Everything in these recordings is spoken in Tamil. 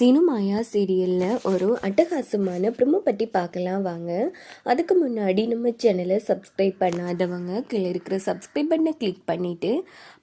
சினுமாயா சீரியலில் ஒரு அட்டகாசமான ப்ரொமோ பற்றி பார்க்கலாம் வாங்க. அதுக்கு முன்னாடி நம்ம சேனலை சப்ஸ்கிரைப் பண்ணாதவங்க கீழே இருக்கிற சப்ஸ்கிரைப் பட்டனை கிளிக் பண்ணிவிட்டு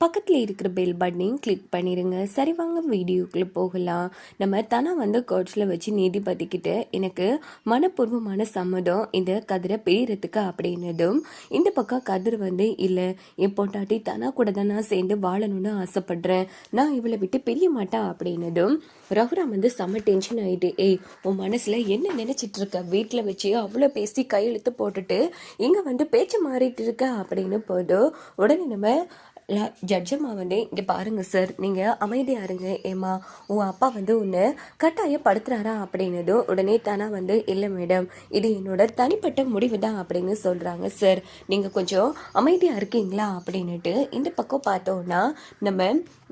பக்கத்தில் இருக்கிற பெல் பட்டனையும் கிளிக் பண்ணிடுங்க சரி வாங்க வீடியோக்குள்ளே போகலாம். நம்ம தனா வந்து கோட்ஸில் வச்சு நீதிபதிக்கிட்ட எனக்கு மனப்பூர்வமான சம்மதம் இந்த கதிரை பெய்யறதுக்கு அப்படின்னதும் இந்த பக்கம் கதிர் வந்து இல்லை என் பொண்டாட்டி தனா கூட தான் நான் சேர்ந்து வாழணும்னு ஆசைப்படுறேன். நான் இவளை விட்டு பிரிய மாட்டேன் அப்படின்னதும் ரகுராம் வந்து செம்ம டென்ஷன் ஆயிட்டு ஏய் உன் மனசுல என்ன நினைச்சிட்டு இருக்க? வீட்டில் வச்சு அவ்வளோ பேசி கையெழுத்து போட்டுட்டு இங்க வந்து பேச்சு மாறிட்டு இருக்க? அப்படின்னு போதும் உடனே நம்ம லா ஜட்ஜம்மா வந்து இங்கே பாருங்கள் சார் நீங்கள் அமைதியா இருங்க. ஏமா உன் அப்பா வந்து உன்னை கட்டாயப்படுத்துறாரா அப்படின்னதும் உடனே தானா வந்து இல்லை மேடம் இது என்னோட தனிப்பட்ட முடிவு தான் அப்படின்னு சொல்கிறாங்க சார் நீங்கள் கொஞ்சம் அமைதியாக இருக்கீங்களா அப்படின்னுட்டு இந்த பக்கம் பார்த்தோன்னா நம்ம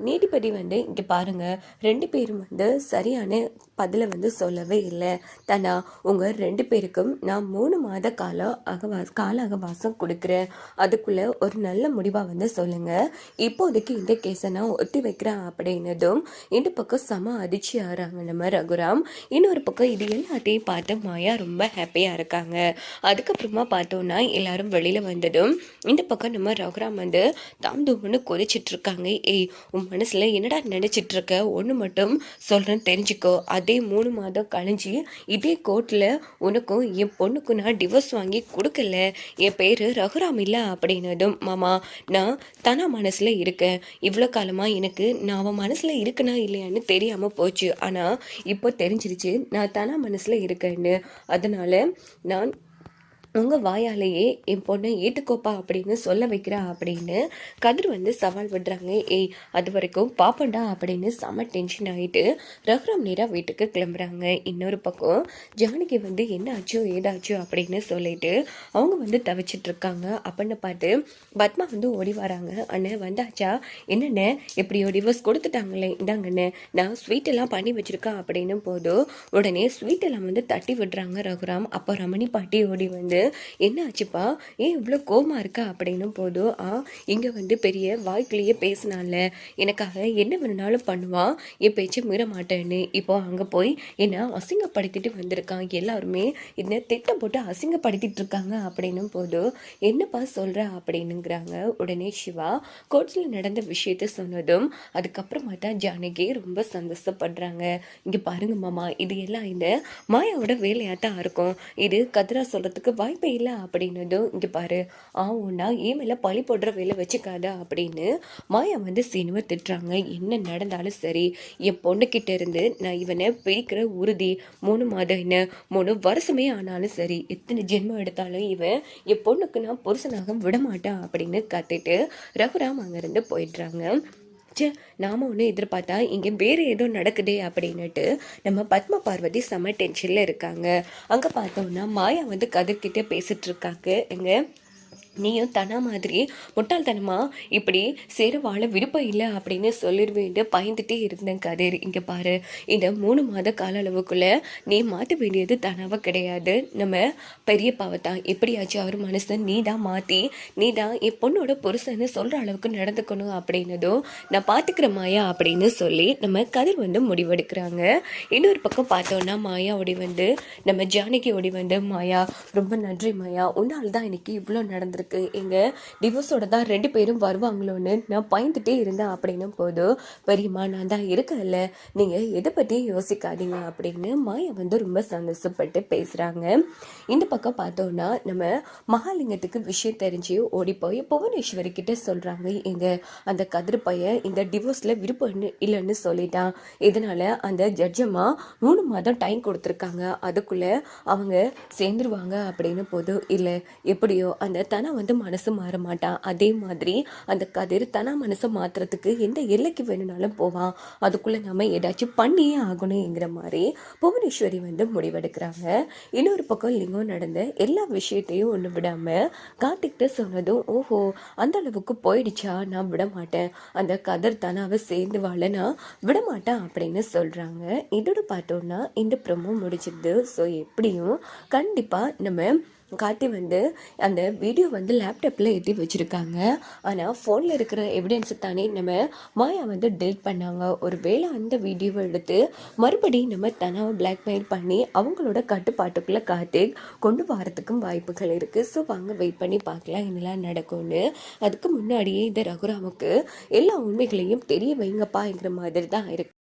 நீதிபதி வந்து இங்கே பாருங்க ரெண்டு பேரும் வந்து சரியான பதிலை வந்து சொல்லவே இல்லை. தானா உங்கள் ரெண்டு பேருக்கும் நான் மூணு மாத காலம் அகவா கால அகவாசம் கொடுக்குறேன். அதுக்குள்ளே ஒரு நல்ல முடிவாக வந்து சொல்லுங்கள் இப்போதைக்கு இந்த கேஸை நான் ஒத்தி வைக்கிறேன் அப்படின்னதும் இந்த பக்கம் செம அதிர்ச்சி ஆகிறாங்க நம்ம ரகுராம். இன்னொரு பக்கம் இது எல்லாத்தையும் பார்த்து மாயா ரொம்ப ஹாப்பியாக இருக்காங்க. அதுக்கப்புறமா பார்த்தோன்னா எல்லாரும் வெளியில் வந்ததும் இந்த பக்கம் நம்ம ரகுராம் வந்து தாம் தூம்னு கொதிச்சிட்ருக்காங்க ஏய் உன் மனசில் என்னடா நினச்சிட்டு இருக்க? ஒன்று மட்டும் சொல்கிறேன் தெரிஞ்சுக்கோ. அதே மூணு மாதம் கழிஞ்சு இதே கோர்ட்டில் உனக்கும் என் பொண்ணுக்கும் நான் டிவோர்ஸ் வாங்கி கொடுக்கல. என் பேர் ரகுராம் இல்லை அப்படின்னதும் மாமா நான் தனா மனசில் இருக்கேன் இவ்வளோ காலமாக எனக்கு நான் அவன் மனசில் இருக்கனா இல்லையான்னு தெரியாமல் போச்சு. ஆனால் இப்போ தெரிஞ்சிருச்சு. நான் தனா மனசில் இருக்கேன்னு. அதனால் நான் உங்கள் வாயாலேயே என் பொண்ணை ஏற்றுக்கோப்பா அப்படின்னு சொல்ல வைக்கிறா அப்படின்னு கதிர் வந்து சவால் விடுறாங்க. ஏய் அது வரைக்கும் பாப்பண்டா அப்படின்னு செம டென்ஷன் ஆகிட்டு ரகுராம் நேராக வீட்டுக்கு கிளம்புறாங்க. இன்னொரு பக்கம் ஜானகி வந்து என்ன ஆச்சோ ஏதாச்சோ அப்படின்னு சொல்லிட்டு அவங்க வந்து தவிச்சிட்டு இருக்காங்க. அப்படின்னு பார்த்து பத்மா வந்து ஓடி வராங்க. அண்ணன் வந்தாச்சா? என்னண்ணே எப்படியோ டிவோர்ஸ் கொடுத்துட்டாங்களே. இந்தாங்கண்ணே நான் ஸ்வீட்டெல்லாம் பண்ணி வச்சிருக்கேன் அப்படின்னு போதும் உடனே ஸ்வீட்டெல்லாம் வந்து தட்டி விடுறாங்க ரகுராம். அப்போ ரமணி பாட்டி ஓடி வந்து என்ன ஆச்சுப்பா ஏன் இவ்வளோ கோமா இருக்கா? அப்படின்னும் போதும் ஆ இங்கே வந்து பெரிய வாய்க்குள்ளேயே பேசினால எனக்காக என்ன வேணுனாலும் பண்ணுவான் என் பேச்சு மீற மாட்டேன்னு. இப்போ அங்கே போய் என்னை அசிங்கப்படுத்திட்டு வந்திருக்கான். எல்லாருமே என்ன திட்டம் போட்டு அசிங்கப்படுத்திட்டு இருக்காங்க. அப்படின்னும் போதும் என்னப்பா சொல்கிற அப்படின்னுங்கிறாங்க. உடனே சிவா கோர்ட்ஸில் நடந்த விஷயத்த சொன்னதும் அதுக்கப்புறமா தான் ஜானகி ரொம்ப சந்தோஷப்படுறாங்க. இங்கே பாருங்க மாமா இது எல்லாம் இந்த மாயாவோட வேலையாக தான் இருக்கும். இது கதிரா சொல்கிறதுக்கு வாய்ப்பே இல்லை அப்படின்னதும் இங்கே பாரு ஆவுன்னா உன்னா ஏன் மேலே பழி போடுற வேலை வச்சுக்காத அப்படின்னு மாயா வந்து சீனுவை திட்டுறாங்க. என்ன நடந்தாலும் சரி என் பொண்ணுக்கிட்ட இருந்து நான் இவனை பிரிக்கிற உறுதி மூணு மாதம் என்ன மூணு வருஷமே ஆனாலும் சரி எத்தனை ஜென்மம் எடுத்தாலும் இவன் என் பொண்ணுக்கு நான் புருஷனாக விடமாட்டேன் அப்படின்னு கத்திட்டு ரகுராம் அங்கேருந்து போயிடுறாங்க. சே நாம ஒன்று எதிர்பார்த்தா இங்கே வேறு ஏதோ நடக்குதே அப்படின்னுட்டு நம்ம பத்ம பார்வதி செம்ம டென்ஷனில் இருக்காங்க. அங்கே பார்த்தோம்னா மாயா வந்து கதிர்கிட்ட பேசிகிட்டு இருக்காங்க. எங்கள் நீயும் தன மாதிரி முட்டாள்தனமா இப்படி சேர வாழ விருப்பம் இல்லை அப்படின்னு சொல்லிடுவேன்ட்டு பயந்துட்டே இருந்தேன் கதிர். இங்கே பாரு இந்த மூணு மாத கால அளவுக்குள்ள நீ மாற்ற வேண்டியது தனாவா கிடையாது. நம்ம பெரியப்பாவை தான். எப்படியாச்சும் அவர் மனசை நீ தான் மாற்றி நீ தான் என் பொண்ணோட புருஷன்னு சொல்கிற அளவுக்கு நடந்துக்கணும் அப்படின்னதும் நான் பார்த்துக்கிற மாயா அப்படின்னு சொல்லி நம்ம கதிர் வந்து முடிவெடுக்கிறாங்க. இன்னொரு பக்கம் பார்த்தோன்னா மாயா ஓடி வந்து நம்ம ஜானகி ஓடி வந்து மாயா ரொம்ப நன்றி மாயா. உன்னால் தான் இன்னைக்கு இவ்வளோ நடந்திருக்கு. எங்க டிவோர்ஸோட தான் ரெண்டு பேரும் வருவாங்களோன்னு நான் பயந்துட்டே இருந்தேன் அப்படின்னும் போதும் பெரியம்மா நான் தான் இருக்கல நீங்கள் எதை பற்றியும் யோசிக்காதீங்க அப்படின்னு மாயா வந்து ரொம்ப சந்தோஷப்பட்டு பேசுகிறாங்க இந்த பக்கம் பார்த்தோன்னா நம்ம மகாலிங்கத்துக்கு விஷயம் தெரிஞ்சு ஓடி போய் புவனேஸ்வரி கிட்ட சொல்கிறாங்க எங்க அந்த கதிர் பையன் இந்த டிவோர்ஸில் விருப்பம் இல்லைன்னு சொல்லிட்டான். இதனால அந்த ஜட்ஜம்மா மூணு மாதம் டைம் கொடுத்துருக்காங்க. அதுக்குள்ள அவங்க சேர்ந்துருவாங்க அப்படின்னு போதும் இல்லை எப்படியோ அந்த தன வந்து மனசு மாற மாட்டான் அதே மாதிரி அந்த கதிர் தனா மனசை மாற்றுறதுக்கு எந்த எல்லைக்கு வேணும்னாலும் போவான் அதுக்குள்ள நம்ம ஏதாச்சும் பண்ணியே ஆகணுங்கிற மாதிரி புவனேஸ்வரி வந்து முடிவெடுக்கிறாங்க. இன்னொரு பக்கம் லிங்கம் நடந்த எல்லா விஷயத்தையும் ஒன்று விடாம கார்த்திக்கிட்ட சொன்னதும் ஓஹோ அந்த அளவுக்கு போயிடுச்சா? நான் விட மாட்டேன். அந்த கதர் தனாவை சேர்ந்து வாழ நான் விட மாட்டேன் அப்படின்னு சொல்றாங்க. இதோட பார்த்தோம்னா இந்த ப்ரொமோ முடிச்சிருது ஸோ எப்படியும் கண்டிப்பா நம்ம கார்த்தி வந்து அந்த வீடியோ வந்து லேப்டாப்பில் எட்டி வச்சுருக்காங்க. ஆனால் ஃபோனில் இருக்கிற எவிடன்ஸை தானே நம்ம மாயா வந்து டெலிட் பண்ணாங்க. ஒரு வேளை அந்த வீடியோவை எடுத்து மறுபடியும் நம்ம தனாவை பிளாக்மெயில் பண்ணி அவங்களோட கட்டுப்பாட்டுக்குள்ளே கார்த்திக் கொண்டு வரதுக்கும் வாய்ப்புகள் இருக்குது ஸோ வாங்க வெயிட் பண்ணி பார்க்கலாம் என்னெல்லாம் நடக்கும்னு. அதுக்கு முன்னாடியே இந்த ரகுராமுக்கு எல்லா உண்மைகளையும் தெரிய வைங்கப்பாங்கிற மாதிரி தான் இருக்குது